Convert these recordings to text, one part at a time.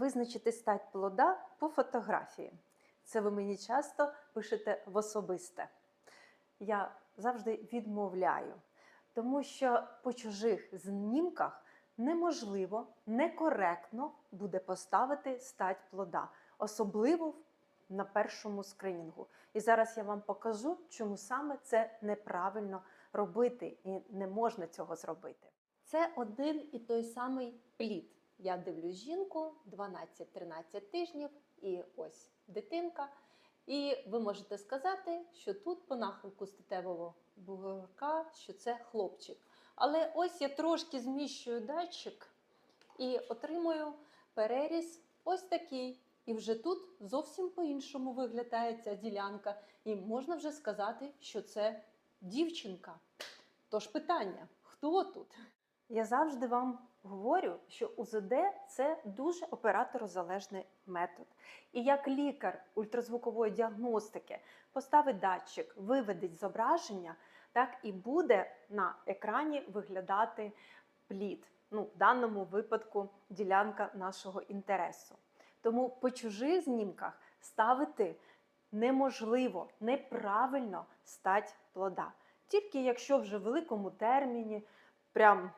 визначити стать плода по фотографії? Це ви мені часто пишете в особисте. Я завжди відмовляю, тому що по чужих знімках неможливо, некоректно буде поставити стать плода, особливо на першому скринінгу. І зараз я вам покажу, чому саме це неправильно робити, і не можна цього зробити. Це один і той самий плід. Я дивлюсь жінку 12-13 тижнів, і ось дитинка. І ви можете сказати, що тут по нахилку статевого бугорка, що це хлопчик. Але ось я трошки зміщую датчик і отримую переріз ось такий. І вже тут зовсім по-іншому виглядає ця ділянка. І можна вже сказати, що це дівчинка. Тож питання: хто тут? Я завжди вам говорю, що УЗД це дуже операторозалежний метод. І як лікар ультразвукової діагностики поставить датчик, виведеть зображення, так і буде на екрані виглядати плід. Ну, в даному випадку ділянка нашого інтересу. Тому по чужих знімках ставити неможливо, неправильно стать плода. Тільки якщо вже в великому терміні прям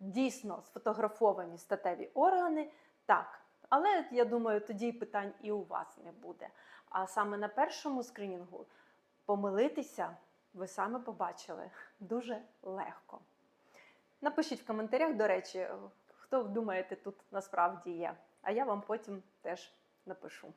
дійсно сфотографовані статеві органи, так. Але я думаю, тоді питань і у вас не буде. А саме на першому скринінгу помилитися, ви саме побачили, дуже легко. Напишіть в коментарях, до речі, хто думаєте тут насправді є. А я вам потім теж напишу.